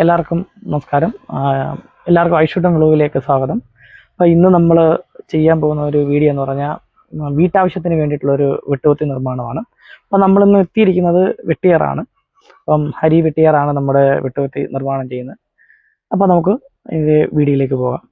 എല്ലാവർക്കും നമസ്കാരം. എല്ലാവർക്കും ഐഷുട്ടൻ വ്ളോഗിലേക്ക് സ്വാഗതം. അപ്പോൾ ഇന്ന് നമ്മൾ ചെയ്യാൻ പോകുന്ന ഒരു വീഡിയോ എന്ന് പറഞ്ഞാൽ വീട്ടാവശ്യത്തിന് വേണ്ടിയിട്ടുള്ള ഒരു വെട്ടുകുത്തി നിർമ്മാണമാണ്. അപ്പോൾ നമ്മളിന്ന് എത്തിയിരിക്കുന്നത് വെട്ടിയാറാണ്. അപ്പം ഹരി വെട്ടിയാറാണ് നമ്മുടെ വെട്ടുകുത്തി നിർമ്മാണം ചെയ്യുന്നത്. അപ്പോൾ നമുക്ക് വീഡിയോയിലേക്ക് പോകാം.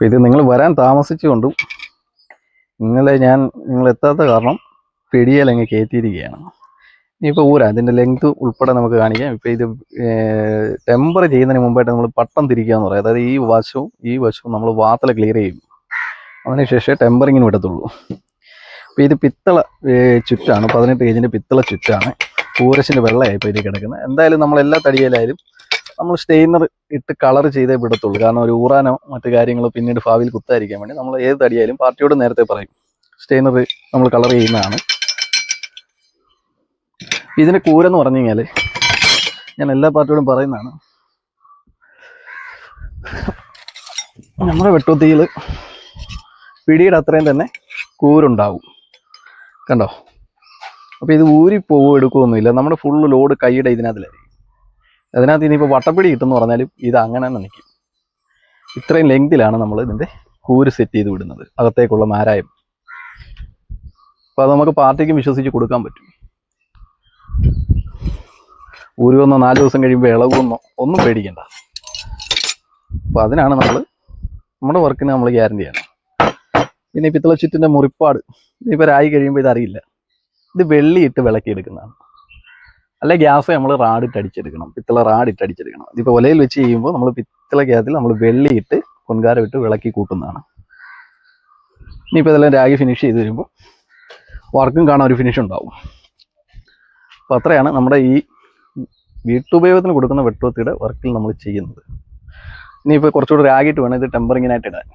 അപ്പൊ ഇത് നിങ്ങൾ വരാൻ താമസിച്ചുകൊണ്ടും ഇന്നലെ ഞാൻ നിങ്ങൾ എത്താത്ത കാരണം പിടിയലങ്ങ് കയറ്റിയിരിക്കുകയാണ്. ഇനിയിപ്പോൾ ഊരാ അതിന്റെ ലെങ്ത് ഉൾപ്പെടെ നമുക്ക് കാണിക്കാം. ഇപ്പോൾ ഇത് ടെമ്പർ ചെയ്യുന്നതിന് മുമ്പായിട്ട് നമ്മൾ പട്ടം തിരിക്കുക എന്ന് പറയും. അതായത് ഈ വശവും ഈ വശവും നമ്മൾ വാത്തല ക്ലിയർ ചെയ്യും. അതിനുശേഷം ടെമ്പറിങ്ങിന് വിടത്തുള്ളൂ. അപ്പോൾ ഇത് പിത്തള ചുറ്റാണ്. പതിനെട്ട് കേജിന്റെ പിത്തള ചുറ്റാണ്. പൂരശിന്റെ വെള്ളമായി ഇപ്പോൾ ഇതിൽ കിടക്കുന്നത്. എന്തായാലും നമ്മൾ എല്ലാ തടിയിലായാലും നമ്മൾ സ്റ്റെയിനർ ഇട്ട് കളർ ചെയ്തേ വിടത്തുള്ളൂ. കാരണം ഒരു ഊറാനോ മറ്റു കാര്യങ്ങളോ പിന്നീട് ഭാവിയിൽ കുത്താതിരിക്കാൻ വേണ്ടി നമ്മൾ ഏത് തടിയായാലും പാർട്ടിയോട് നേരത്തെ പറയും. സ്റ്റെയിനർ നമ്മൾ കളർ ചെയ്യുന്നതാണ്. ഇതിന് കൂരെന്ന് പറഞ്ഞു കഴിഞ്ഞാൽ ഞാൻ എല്ലാ പാർട്ടിയോടും പറയുന്നതാണ്. നമ്മുടെ വെട്ടുത്തിയിൽ പിടിയുടെ അത്രയും തന്നെ കൂരുണ്ടാവും. കണ്ടോ? അപ്പോൾ ഇത് ഊരി പോവോ എടുക്കുകയൊന്നുമില്ല നമ്മുടെ ഫുള്ള് ലോഡ് കൈയുടെ ഇതിനകത്തിലായിരിക്കും. അതിനകത്ത് ഇനിയിപ്പോൾ വട്ടപ്പിടി കിട്ടുമെന്ന് പറഞ്ഞാലും ഇത് അങ്ങനെ തന്നെ നിൽക്കും. ഇത്രയും ലെങ്തിലാണ് നമ്മൾ ഇതിന്റെ കൂര് സെറ്റ് ചെയ്ത് വിടുന്നത്. അകത്തേക്കുള്ള മാരായം. അപ്പോൾ അത് നമുക്ക് പാർട്ടിക്കും വിശ്വസിച്ച് കൊടുക്കാൻ പറ്റും. ഊരുവെന്നോ നാല് ദിവസം കഴിയുമ്പോൾ ഇളകുമെന്നോ ഒന്നും പേടിക്കണ്ട. അപ്പോൾ അതിനാണ് നമ്മൾ നമ്മുടെ വർക്കിന് നമ്മൾ ഗ്യാരണ്ടി ആണ് പിന്നെ പിത്തള ചുറ്റിന്റെ മുറിപ്പാട് ഇനിയിപ്പോൾ രായി കഴിയുമ്പോൾ ഇതറിയില്ല ഇത് വെള്ളിയിട്ട് വിളക്കിയെടുക്കുന്നതാണ്. അല്ലെ ഗ്യാസ് നമ്മൾ റാഡിട്ട് അടിച്ചെടുക്കണം പിത്തള റാഡിട്ട് അടിച്ചെടുക്കണം ഇതിപ്പോൾ ഒലയിൽ വെച്ച് ചെയ്യുമ്പോൾ നമ്മൾ പിത്തള ഗ്യാസിൽ നമ്മൾ വെള്ളിയിട്ട് പൊൻകാരം ഇട്ട് വിളക്കി കൂട്ടുന്നതാണ്. ഇനിയിപ്പോൾ ഇതെല്ലാം രാഗി ഫിനിഷ് ചെയ്ത് വരുമ്പോൾ വർക്കും കാണാൻ ഒരു ഫിനിഷ് ഉണ്ടാവും. അപ്പോൾ അത്രയാണ് നമ്മുടെ ഈ വീട്ടുപയോഗത്തിന് കൊടുക്കുന്ന വെട്ടുവത്തിയുടെ വർക്കിൽ നമ്മൾ ചെയ്യുന്നത്. ഇനിയിപ്പോൾ കുറച്ചുകൂടി രാഗിയിട്ട് വേണം ഇത് ടെമ്പറിങ്ങിനായിട്ട് ഇടാൻ.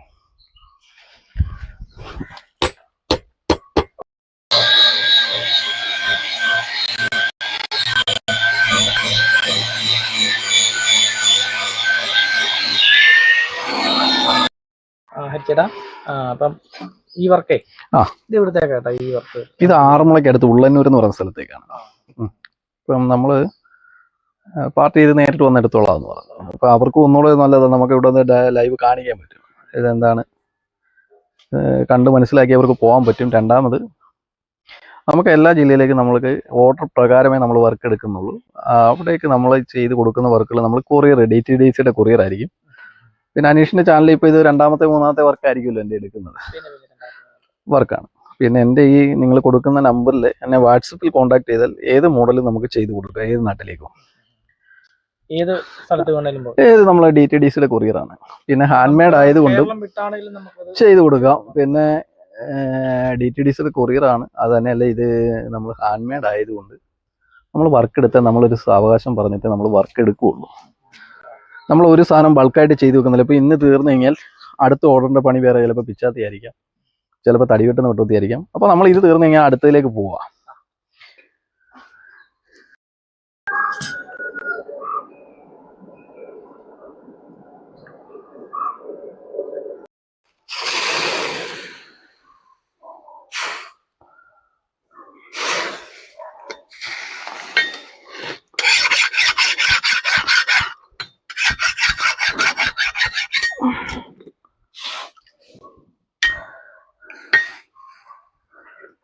ആ, അപ്പം ഈ വർക്കേ. ഇത് ഇവിടുത്തേക്കാ കേട്ടോ ഈ വർക്ക്. ഇത് ആറന്മുളയ്ക്ക് അടുത്ത് ഉള്ളന്നൂർ എന്ന് പറയുന്ന സ്ഥലത്തേക്കാണ്. ഇപ്പം നമ്മൾ പാർട്ടി ചെയ്ത് നേരിട്ട് വന്നെടുത്തോളാന്ന് എന്ന് പറഞ്ഞു. അപ്പൊ അവർക്ക് ഒന്നുകൂടെ നല്ലതാണ് നമുക്ക് ഇവിടെ വന്ന് ലൈവ് കാണിക്കാൻ പറ്റും. ഇതെന്താണ്? കണ്ട് മനസ്സിലാക്കി അവർക്ക് പോകാൻ പറ്റും. രണ്ടാമത് നമുക്ക് എല്ലാ ജില്ലയിലേക്കും നമ്മൾക്ക് ഓർഡർ പ്രകാരമേ നമ്മൾ വർക്ക് എടുക്കുന്നുള്ളൂ. അവിടേക്ക് നമ്മൾ ചെയ്ത് കൊടുക്കുന്ന വർക്കുകൾ നമ്മൾ കൊറിയർ ഡി ടി ഡി സിയുടെ കൊറിയർ ആയിരിക്കും. പിന്നെ അനീഷിന്റെ ചാനലിൽ ഇപ്പോൾ ഇത് രണ്ടാമത്തെ മൂന്നാമത്തെ വർക്ക് ആയിരിക്കുമല്ലോ എന്റെ എടുക്കുന്നത്. വർക്കാണ് പിന്നെ എന്റെ ഈ നിങ്ങൾ കൊടുക്കുന്ന നമ്പറിൽ എന്നെ വാട്സപ്പിൽ കോൺടാക്ട് ചെയ്താൽ ഏത് മോഡലും നമുക്ക് ചെയ്തു കൊടുക്കാം ഏത് നാട്ടിലേക്കും. ഏത് സ്ഥലത്ത് ഏത് നമ്മളെ ഡി ടി ഡി സിയുടെ കൊറിയറാണ് പിന്നെ ഹാൻഡ് മെയ്ഡ് ആയതുകൊണ്ടും ചെയ്ത് കൊടുക്കാം. പിന്നെ ഡി ടി ഡി സിയുടെ കൊറിയറാണ് അത് തന്നെയല്ല ഇത് നമ്മൾ ഹാൻഡ് മെയ്ഡ് ആയതുകൊണ്ട് നമ്മൾ വർക്ക് എടുത്താൽ നമ്മളൊരു സാവകാശം പറഞ്ഞിട്ട് നമ്മൾ വർക്ക് എടുക്കുകയുള്ളൂ. നമ്മൾ ഒരു സാധനം ബൾക്കായിട്ട് ചെയ്തു വെക്കുന്നില്ല. ഇപ്പോൾ ഇന്ന് തീർന്നു കഴിഞ്ഞാൽ അടുത്ത ഓർഡറിന്റെ പണി വേറെ ചിലപ്പോൾ പിച്ചാത്തി ആയിരിക്കാം ചിലപ്പോൾ തടി വെട്ടുന്ന വെട്ടുത്തി ആയിരിക്കാം അപ്പോൾ നമ്മൾ ഇത് തീർന്നു കഴിഞ്ഞാൽ അടുത്തതിലേക്ക് പോവാം.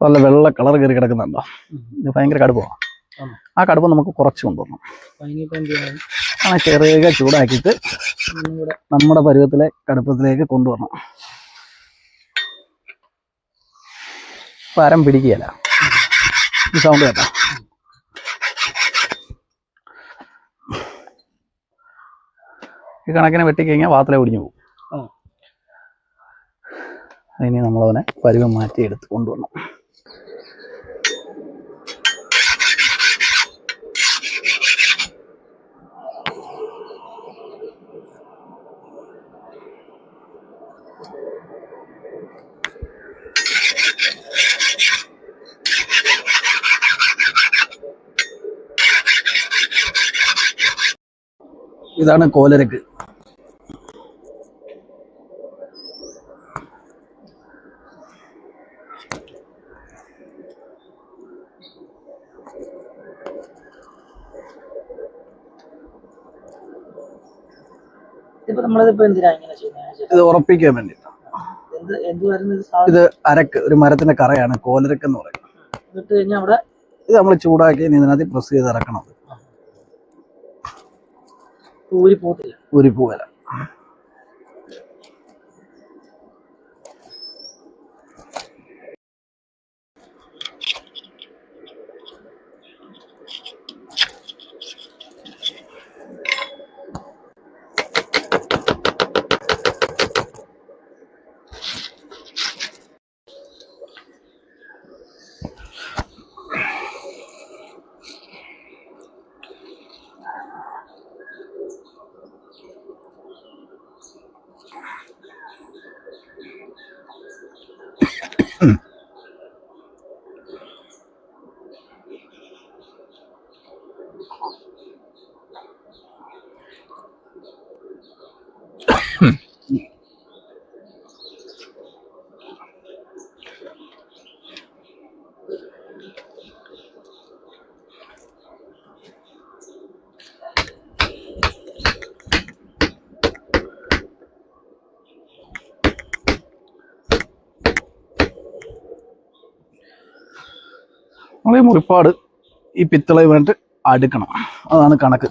നല്ല വെള്ള കളർ കയറി കിടക്കുന്നുണ്ടോ? ഇത് ഭയങ്കര കടുപ്പമാണ് ആ കടുപ്പം നമുക്ക് കുറച്ച് കൊണ്ടുവരണം. ചെറിയ ചെറുക ചൂടാക്കിയിട്ട് നമ്മുടെ പരുവത്തിലെ കടുപ്പത്തിലേക്ക് കൊണ്ടുവരണം. പരം പിടിക്കുകയല്ല. ഈ സൗണ്ട് കേട്ടോ. ഈ കണക്കിനെ വെട്ടിക്കഴിഞ്ഞാൽ വാത്തിലെ ഒടിഞ്ഞു പോകും. ഇനി നമ്മളവനെ പരുവം മാറ്റി എടുത്ത് കൊണ്ടുവരണം. ഇതാണ് കോലരക്ക്. ഇത് ഉറപ്പിക്കാൻ വേണ്ടി ഇത് അരക്ക് ഒരു മരത്തിന്റെ കറയാണ് കോലരക്ക് എന്ന് പറയുന്നത് ഇത് നമ്മൾ ചൂടാക്കി ഇതിനകത്ത് പ്രസ് ചെയ്ത് ഇറക്കണം. ഊരി നമ്മൾ ഈ മുറിപ്പാട് ഈ പിത്തളയുമായിട്ട് അടുക്കണം. അതാണ് കണക്ക്.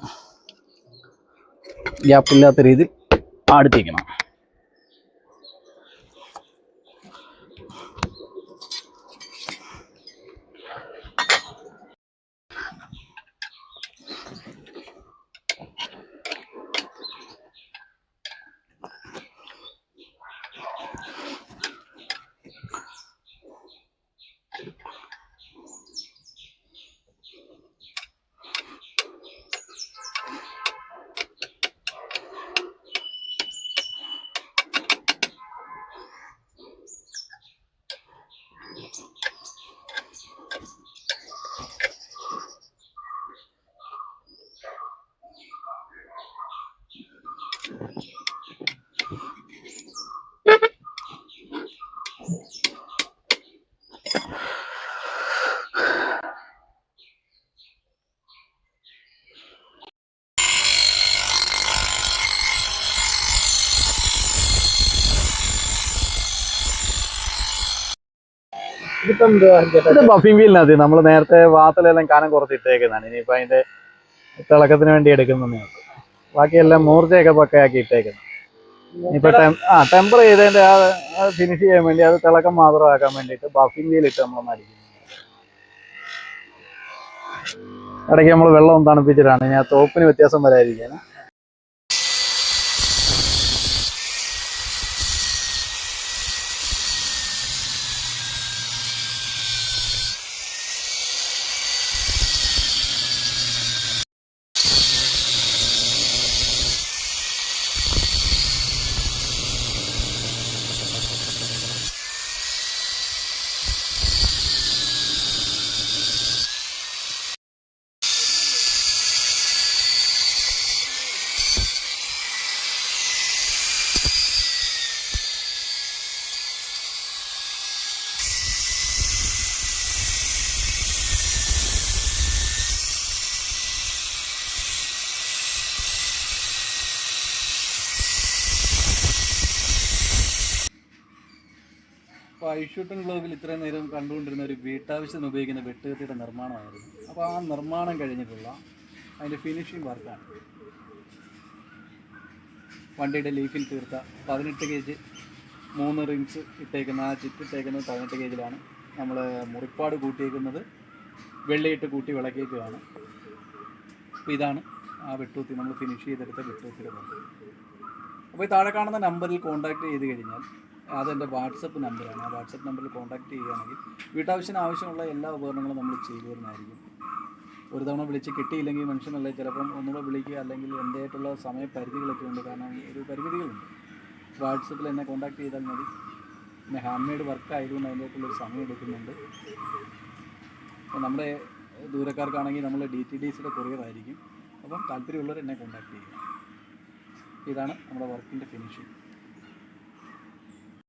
ഗ്യാപ്പില്ലാത്ത രീതിയിൽ അടുത്തിരിക്കണം ഇത് ബഫിംഗ് വീലിനകത്ത് നമ്മൾ നേരത്തെ വാത്തലെല്ലാം കാനം കുറച്ച് ഇട്ടേക്കുന്നതാണ് ഇനിയിപ്പോൾ അതിന്റെ തിളക്കത്തിന് വേണ്ടി എടുക്കുന്നതാണ്. ബാക്കിയെല്ലാം മൂർച്ചയൊക്കെ പക്കയാക്കി ഇട്ടേക്കുന്നു ഇപ്പൊ ആ ടെമ്പർ ചെയ്തതിന്റെ ആ ഫിനിഷ് ചെയ്യാൻ വേണ്ടി അത് തിളക്കം മാത്രമാക്കാൻ വേണ്ടിട്ട് ബഫിംഗ് വീൽ ഇട്ട് നമ്മൾ അടിക്കുന്നു ഇടയ്ക്ക് നമ്മൾ വെള്ളം തണുപ്പിച്ചിട്ടാണ്. ഇനി ആ തോപ്പിന് വ്യത്യാസം വരാതിരിക്കാൻ അപ്പോൾ ഐഷൂട്ടൻ ബ്ലോഗിൽ ഇത്രയും നേരം കണ്ടുകൊണ്ടിരുന്ന ഒരു വീട്ടാവശ്യത്തിന് ഉപയോഗിക്കുന്ന വെട്ടുകത്തിയുടെ നിർമ്മാണമായിരുന്നു. അപ്പോൾ ആ നിർമ്മാണം കഴിഞ്ഞിട്ടുള്ള അതിന്റെ ഫിനിഷിംഗ് വർക്കാണ് വണ്ടിയുടെ ലീഫിൽ തീർത്ത പതിനെട്ട് കേജ് മൂന്ന് റിങ്സ് ഇട്ടേക്കുന്ന ആ ചിറ്റ് ഇട്ടേക്കുന്നത് പതിനെട്ട് കേജിലാണ് നമ്മൾ മുറിപ്പാട് കൂട്ടിയേക്കുന്നത് വെള്ളിയിട്ട് കൂട്ടി വിളക്കിയേക്കുകയാണ്. അപ്പോൾ ഇതാണ് ആ വെട്ടൂത്തി നമ്മൾ ഫിനിഷ് ചെയ്തെടുത്ത വെട്ടൂത്തിയുടെ അപ്പോൾ ഈ താഴെ കാണുന്ന നമ്പറിൽ കോൺടാക്ട് ചെയ്ത് കഴിഞ്ഞാൽ അതെന്റെ വാട്സപ്പ് നമ്പറാണ്. ആ വാട്സപ്പ് നമ്പറിൽ കോൺടാക്ട് ചെയ്യുകയാണെങ്കിൽ വീട്ടാവശ്യത്തിന് ആവശ്യമുള്ള എല്ലാ ഉപകരണങ്ങളും നമ്മൾ ചെയ്തു തരുന്നതായിരിക്കും. ഒരു തവണ വിളിച്ച് കിട്ടിയില്ലെങ്കിൽ മനുഷ്യനല്ലേ ചിലപ്പം ഒന്നുകൂടെ വിളിക്കുക അല്ലെങ്കിൽ എന്റെതായിട്ടുള്ള സമയപരിധികളൊക്കെ ഉണ്ട്. കാരണം ഒരു പരിമിതികളുണ്ട്. വാട്സപ്പിൽ എന്നെ കോൺടാക്ട് ചെയ്താൽ മതി. പിന്നെ ഹാൻഡ് മെയ്ഡ് വർക്ക് ആയതുകൊണ്ട് അതിന്റെതായിട്ടുള്ളൊരു സമയം എടുക്കുന്നുണ്ട്. അപ്പോൾ നമ്മുടെ ദൂരക്കാർക്കാണെങ്കിൽ നമ്മൾ ഡി ടി ഡി സിയുടെ കൊറിയർ അപ്പം താല്പര്യമുള്ളവർ എന്നെ കോൺടാക്ട് ചെയ്യുക. ഇതാണ് നമ്മുടെ വർക്കിന്റെ ഫിനിഷിങ്